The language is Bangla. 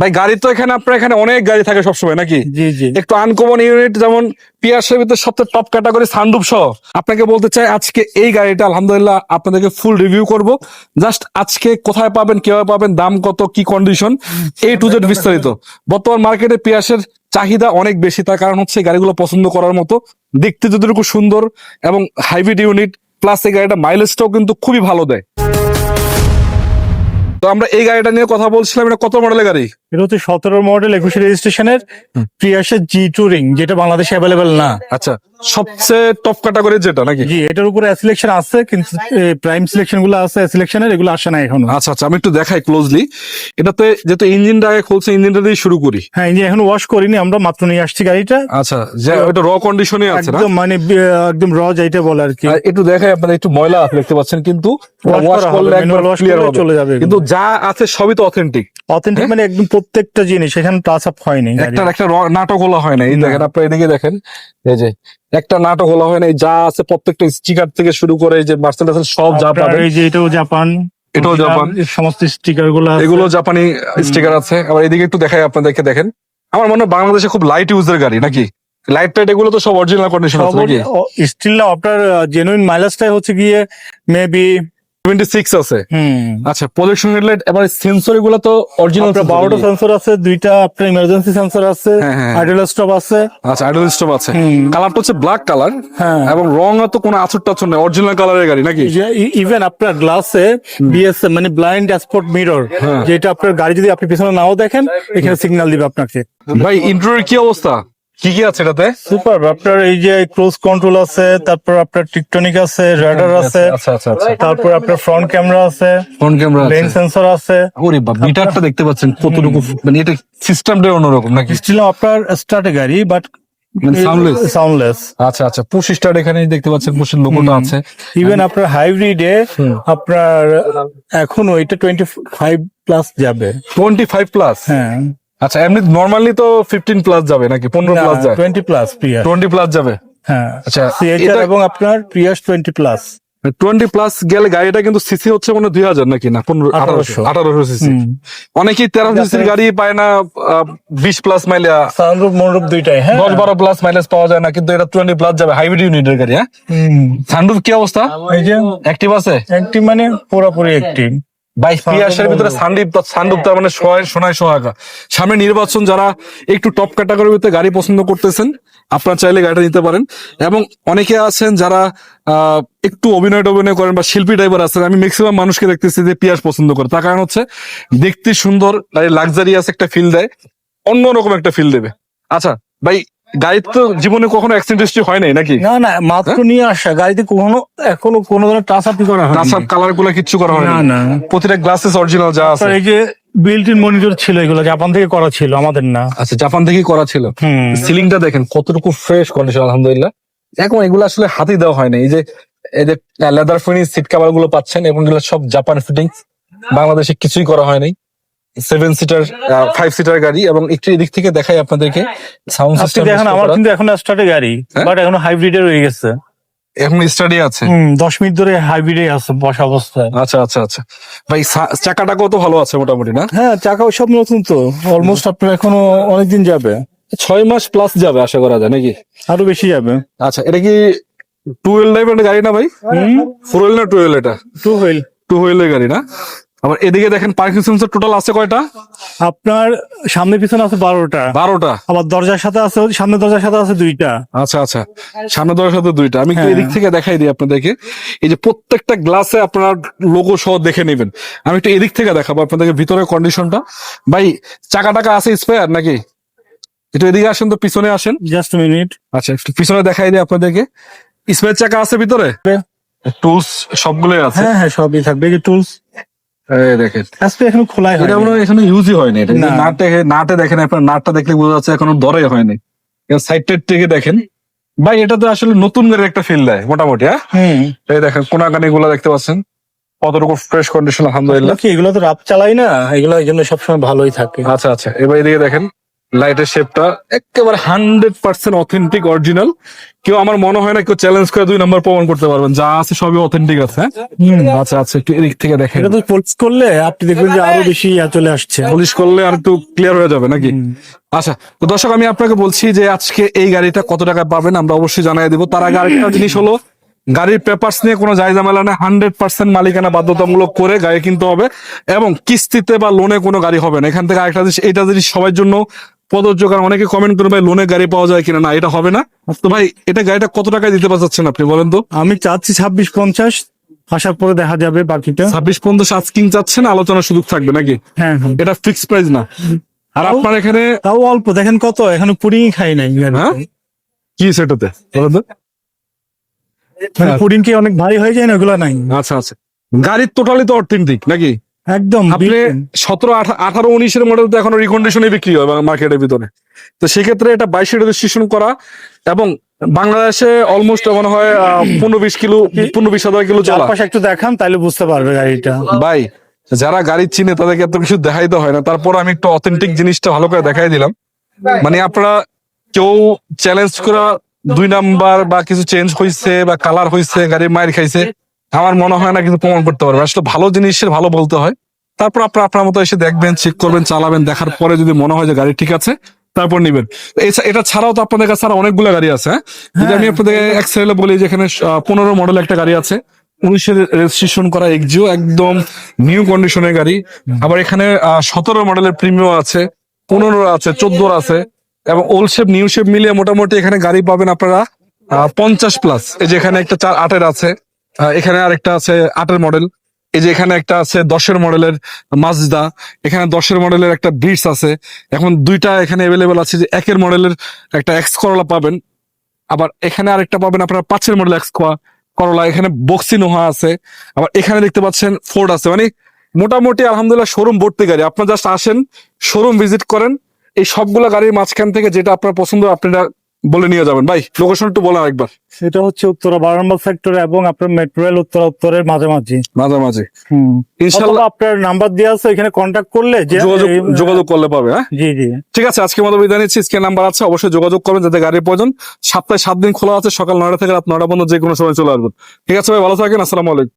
ভাই গাড়ি তো এখানে আপনার এখানে অনেক গাড়ি থাকে সবসময় নাকি? জি জি। একটু আনকমন ইউনিট যেমন পিয়াসের ভিতরে সবচেয়ে টপ ক্যাটাগরি সানরুফ সহ। আপনাকে বলতে চাই আজকে এই গাড়িটা আলহামদুলিল্লাহ আপনাদেরকে ফুল রিভিউ করব। জাস্ট আজকে কোথায় পাবেন কীভাবে পাবেন দাম কত কি কন্ডিশন এই টু জেড বিস্তারিত। বর্তমান মার্কেটে পিয়াসের চাহিদা অনেক বেশি তার কারণ হচ্ছে গাড়িগুলো পছন্দ করার মতো। দেখতে যতটুকু সুন্দর এবং হাইব্রিড ইউনিট প্লাস এই গাড়িটা মাইলেজটাও কিন্তু খুবই ভালো দেয়। তো আমরা এই গাড়িটা নিয়ে কথা বলছিলাম এটা কত মডেলের গাড়ি? এটা হচ্ছে সতেরো মডেল একুশে রেজিস্ট্রেশনের প্রিয়াসের জি টুরিং যেটা বাংলাদেশে অ্যাভেলেবেল না। আচ্ছা। সবচেয়ে টপ ক্যাটাগরি যেটা নাকি? জি এটার উপরে সিলেকশন আছে কিন্তু প্রাইম সিলেকশনগুলো আছে সিলেকশনের এগুলো আসে না এখনও। আচ্ছা আচ্ছা আমি একটু দেখাই ক্লোজলি এটাতে যেহেতু ইঞ্জিনটা আগে খুলছে ইঞ্জিনটা দিয়ে শুরু করি। হ্যাঁ ইঞ্জিন এখন ওয়াশ করিনি আমরা মাত্র নিয়ে আসছি গাড়িটা। আচ্ছা যে ওটা র কন্ডিশনে আছে না? একদম মানে একদম র যেটা বলে আর কি। একটু দেখাই আপনারা একটু ময়লা আছে দেখতে পাচ্ছেন কিন্তু ওয়াশ করলে একবার ক্লিয়ার করলে হবে। চলে যাবে কিন্তু যা আছে সবই তো অথেন্টিক অথেন্টিক হ্যাঁ? মানে একদম প্রত্যেকটা জিনিস এখানে টাচ আপ হয়নি একটা একটা র- নাটক হলা হয় না। এই দেখেন আপনার এদিকে দেখেন এই যে একটা নাটক হলো হয় না যা আছে প্রত্যেকটা স্টিকার থেকে শুরু করে যে মার্সেল সব যা পাবে এই যে এটাও জাপান এটাও জাপান। এই সমস্ত স্টিকারগুলো এগুলো জাপানি স্টিকার আছে। আবার এদিকে একটু দেখাই আপনাদেরকে দেখেন। আমার মনে হয় বাংলাদেশে খুব লাইট ইউজের গাড়ি নাকি? লাইট টাইট এগুলো তো সব অরিজিনাল কন্ডিশন আছে নাকি? স্টিল আপনার জেনুইন মাইলেজটাই হচ্ছে গিয়ে মেবি আছে। আচ্ছা প্রজেকশন হেডলাইট এবার সেন্সর এগুলো তো অরিজিনাল বারোটা সেন্সর আছে দুইটা আপনার ইমার্জেন্সি সেন্সর আছে হ্যাঁ, হ্যাঁ। আইডল স্টপ আছে। আচ্ছা আইডল স্টপ আছে। কালারটা হচ্ছে ব্ল্যাক কালার হ্যাঁ। এবং রং তো কোনো আছর টাছর নেই অরিজিনাল কালারের গাড়ি নাকি? ইভেন আপনার গ্লাসে বিএস মানে ব্লাইন্ড স্পট মিরর হ্যাঁ। যেটা আপনার গাড়ি যদি আপনি পিছনে নাও দেখেন এখানে সিগন্যাল দিবে আপনাকে। ভাই ইন্টারিয়র কি অবস্থা? কি কি আছে এটাতে? সুপার আপনার এই যে ক্লোজ কন্ট্রোল আছে তারপর আপনার টিকটনিক আছে রাডার আছে আচ্ছা আচ্ছা আচ্ছা তারপর আপনার ফ্রন্ট ক্যামেরা আছে ফ্রন্ট ক্যামেরা লেন সেন্সর আছে। ওরে বাপ মিটারটা দেখতে পাচ্ছেন কতটুকু মানে এটা সিস্টেমটা অন্যরকম নাকি? স্টিল আপনার স্টার্টে গাড়ি বাট মানে সাউন্ডলেস আচ্ছা আচ্ছা এখানে দেখতে পাচ্ছেন আছে। ইভেন আপনার হাইব্রিডে আপনার এখনও এটা টোয়েন্টি ফাইভ প্লাস যাবে। টোয়েন্টি ফাইভ প্লাস হ্যাঁ। আচ্ছা এমনি নর্মালি তো ফিফটিন প্লাস যাবে নাকি? পনেরো প্লাস যায়? Twenty plus Prius twenty plus যাবে? হ্যাঁ আচ্ছা সিএচআর এটা এবং আপনার Prius twenty plus twenty plus গেলে গাড়িটা কিন্তু সিসি হচ্ছে মানে দুই হাজার নাকি? না পনেরো আঠারোশো। 1800 আঠারোশো সিসি অনেকেই তেরো সিসির গাড়ি পায় না বিশ প্লাস মাইলে সানরুফ মনরুফ দুইটাই হ্যাঁ। দশ বারো প্লাস মাইলেজ পাওয়া যায় না কিন্তু এটা টোয়েন্টি প্লাস যাবে হাইব্রিড ইউনিটের গাড়ি হ্যাঁ। সানরুফ কি অবস্থা? এই যে অ্যাক্টিভ আছে? একটি মানে পুরোপুরি একটি বাই পিয়াসের ভিতরে সানরুফ সানরুফ তার মানে সোনায় সোহাগা। সামনে নির্বাচন যারা একটু টপ ক্যাটাগরির ভিতরে গাড়ি পছন্দ করতেছেন আপনারা চাইলে গাড়িটা নিতে পারেন। এবং অনেকে আছেন যারা আহ, একটু অভিনয় টভিনয় করেন বা শিল্পী টাইপের আছেন আমি ম্যাক্সিমাম মানুষকে দেখতেছি যে পিয়াস পছন্দ করে। তার কারণ হচ্ছে দেখতে সুন্দর লাক্সারিয়াস একটা ফিল দেয় অন্যরকম একটা ফিল দেবে। আচ্ছা ভাই গাড়ির তো জীবনে কখনো অ্যাক্সিডেন্ট হিস্ট্রি হয় নাই নাকি? না না মাত্র নিয়ে আসা। গাড়িতে কোনো এখনও কোনো ধরনের টাচ আপি করা হয় টাচ কালারগুলো কিচ্ছু করা হয় না না। প্রতিটা গ্লাসেস অরিজিনাল যা আছে। এই যে বিল্ট ইন মনিটর ছিল এগুলো জাপান থেকে করা ছিল আমাদের না। আচ্ছা জাপান থেকেই করা ছিল? সিলিংটা দেখেন কতটুকু ফ্রেশ কন্ডিশন আলহামদুলিল্লাহ। এখন এগুলো আসলে হাতে দেওয়া হয় না এই যে এই যে লেদার ফিনিশ সিট কাভারগুলো পাচ্ছেন এবং এগুলো সব জাপান ফিটিং বাংলাদেশে কিছুই করা হয় নাই। সেভেন সিটার ফাইভ সিটার গাড়ি এবং একটু এদিক থেকে দেখাই আপনাদেরকে সাউন্ড সিস্টেম দেখেন আমার কিন্তু এখন স্টার্টে গাড়ি? বাট এখন হাইব্রিডে রয়ে গেছে। এখন স্টাডি আছে? হুম দশ মিনিট ধরে হাইব্রিডে আছে বসা অবস্থায়। আচ্ছা আচ্ছা আচ্ছা। ভাই চাকাটা কত ভালো আছে মোটামুটি না? হ্যাঁ চাকা সব নতুন তো। অলমোস্ট আপনার এখনও অনেকদিন যাবে। ছয় মাস প্লাস যাবে আশা করা যায় নাকি? আরও বেশি যাবে। আচ্ছা এটা কি টু হুইল টাইপের গাড়ি না ভাই? ফোর হুইল না টু হুইল এটা? টু হুইল টু হুইলের গাড়ি না? আবার এদিকে দেখেন পার্কিং সেন্সর টোটাল আছে কয়টা? আপনার সামনে পিছনে আছে বারোটা। বারোটা। আবার দরজার সাথে আছে সামনে দরজার সাথে আছে দুইটা। আচ্ছা আচ্ছা। সামনে দরজার সাথে দুইটা। আমি একটু হ্যাঁ। এদিক থেকে দেখাই দিই আপনাদেরকে। এই যে প্রত্যেকটা গ্লাসে আপনার লোগো সহ দেখে নেবেন। আমি একটু এদিক থেকে দেখাবো আপনাদেরকে ভিতরের কন্ডিশনটা ভাই চাকা টাকা আছে স্পেয়ার নাকি? একটু এদিকে আসেন তো পিছনে আসেন। জাস্ট মিনিট আচ্ছা একটু পিছনে দেখাই দিই আপনাদেরকে। স্পেয়ার চাকা আছে ভিতরে? টুলস সবগুলোই আছে হ্যাঁ হ্যাঁ সবই থাকবে। যে টুলস দেখেন। আজকে এখনও খোলাই হয় এটা এখনও ইউজই হয়নি। এটা নাটে নাটে দেখেন আপনার নাটটা দেখলে বোঝা যাচ্ছে এখনও দরে হয়নি। থেকে দেখেন। ভাই এটা তো আসলে নতুন গাড়ির একটা ফিল দেয় মোটামুটি হ্যাঁ? এই দেখেন কোনাকানি গুলা দেখতে পাচ্ছেন। কতটুকু ফ্রেশ কন্ডিশন আলহামদুলিল্লাহ। এগুলো তো রাত চালাই না? এগুলো এই জন্য সবসময় ভালোই থাকে। আচ্ছা আচ্ছা। এবার এদিকে দেখেন। লাইটের শেপটা একেবারে হান্ড্রেড পার্সেন্ট অথেন্টিক অরিজিনাল কেউ আমার মনে হয় না কেউ চ্যালেঞ্জ করে দুই নাম্বার প্রমাণ করতে পারবেন। যা আছে সবই অথেন্টিক আছে হ্যাঁ? আচ্ছা আচ্ছা একটু এদিক থেকে দেখেন। এটা তো পোলস করলে আপনি দেখবেন যে আরও বেশি ইয়া চলে আসছে। পলিশ করলে আর একটু ক্লিয়ার হয়ে যাবে নাকি? আচ্ছা তো দর্শক আমি আপনাকে বলছি যে আজকে এই গাড়িটা কত টাকায় পাবেন আমরা অবশ্যই জানাই দিব। তার আগে আরেকটা জিনিস হলো গাড়ির পেপারস নিয়ে কোনো জায়গা মেলা নেই। হান্ড্রেড পার্সেন্ট মালিকানা বাধ্যতামূলক করে গাড়ি কিনতে হবে এবং কিস্তিতে বা লোনে কোনো গাড়ি হবে না। এখান থেকে আরেকটা জিনিস এটা জিনিস সবার জন্য প্রযোজ্য কারণ অনেকে কমেন্ট করে ভাই লোনে গাড়ি পাওয়া যায় কিনা? না এটা হবে না। তো ভাই এটা গাড়িটা কত টাকায় দিতে পারছেন আপনি বলেন তো? আমি চাচ্ছি ছাব্বিশ পঞ্চাশ আসার পরে দেখা যাবে বাকিটা। ছাব্বিশ পঞ্চাশ আজকিং চাচ্ছেন আলোচনার সুযোগ থাকবে নাকি? হ্যাঁ হ্যাঁ। এটা ফিক্স প্রাইস না। আর আপনার এখানে তাও অল্প দেখেন কত এখনও পুডিং খাই নাই। হ্যাঁ? কি সেটাতে? বলেন তো। মানে পুডিং কি অনেক ভারী হয়ে যায় না ওগুলো নাই। আচ্ছা আচ্ছা। গাড়ির টোটালি তো অথেন্টিক নাকি? একদম আপনি সতেরো আঠারো উনিশের মডেল তো এখনও রিকন্ডিশনে বিক্রি হয় মার্কেটের ভিতরে। তো সেক্ষেত্রে এটা বাইশে রেজিস্ট্রেশন করা এবং বাংলাদেশে অলমোস্ট মনে হয় আহ, পনেরো বিশ কিলো পনেরো বিশ হাজার কিলো চলা চারপাশে একটু দেখান তাহলে বুঝতে পারবে গাড়িটা। ভাই যারা গাড়ি চিনে তাদেরকে এত কিছু দেখাইতে হয় না। তারপর আমি একটু অথেন্টিক জিনিসটা ভালো করে দেখাই দিলাম। মানে আপনারা কেউ চ্যালেঞ্জ করা দুই নাম্বার বা কিছু চেঞ্জ হয়েছে বা কালার হয়েছে গাড়ির মায়ের খাইছে আমার মনে হয় না কিন্তু প্রমাণ করতে পারবে। আসলে ভালো জিনিসের ভালো বলতে হয়। তারপর আপনার আপনার মতো এসে দেখবেন চেক করবেন চালাবেন দেখার পরে যদি মনে হয় যে গাড়ি ঠিক আছে তারপর নিবেন। এটা ছাড়াও তো আপনাদের কাছে আরও অনেকগুলো গাড়ি আছে হ্যাঁ? যদি আমি আপনাদের এক এক্সেলে বলি যে এখানে পনেরো মডেল একটা গাড়ি আছে উনিশের রেজিস্ট্রেশন করা এক্সিও একদম নিউ কন্ডিশনের গাড়ি। আবার এখানে সতেরো মডেলের প্রিমিয়াম আছে পনেরো আছে চোদ্দোর আছে এবং ওল্ড শেপ নিউ শেপ মিলিয়ে মোটামুটি এখানে গাড়ি পাবেন আপনারা পঞ্চাশ প্লাস এই যে এখানে একটা চার আটের আছে। এখানে আরেকটা আছে আটের মডেল এই যে এখানে একটা আছে দশের মডেলের মাজদা এখানে দশের মডেলের একটা ব্রিটস আছে। এখন দুইটা এখানে অ্যাভেলেবেল আছে যে একের মডেলের একটা এক্স করলা পাবেন। আবার এখানে আরেকটা পাবেন আপনার পাঁচের মডেল এক্স কোয়া করলা এখানে বক্সি নোহা আছে। আবার এখানে দেখতে পাচ্ছেন ফোর্ড আছে। মানে মোটামুটি আলহামদুলিল্লাহ শোরুম ভর্তি গাড়ি। আপনার জাস্ট আসেন শোরুম ভিজিট করেন। এই সবগুলা গাড়ির মাঝখান থেকে যেটা আপনার পছন্দ আপনারা বলে নিয়ে যাবেন। ভাই লোকেশন একটু বলেন একবার সেটা হচ্ছে উত্তরা বারো নম্বর সেক্টর এবং আপনার মেট্রো রেল উত্তরা উত্তরের মাঝামাঝি। মাঝামাঝি। ইনশাল্লাহ আপনার নাম্বার দেওয়া আছে এখানে কন্ট্যাক্ট করলে যোগাযোগ যোগাযোগ করলে পাবে হ্যাঁ? জি জি। ঠিক আছে আজকে মতো বিদায় নিচ্ছি। স্ক্যান নাম্বার আছে অবশ্যই যোগাযোগ করবেন যাতে গাড়ির প্রয়োজন। সপ্তাহে সাত দিন খোলা আছে সকাল নয়টা থেকে রাত নয়টা পর্যন্ত যে কোনো সময় চলে আসবেন। ঠিক আছে ভাই ভালো থাকেন আসসালামু আলাইকুম।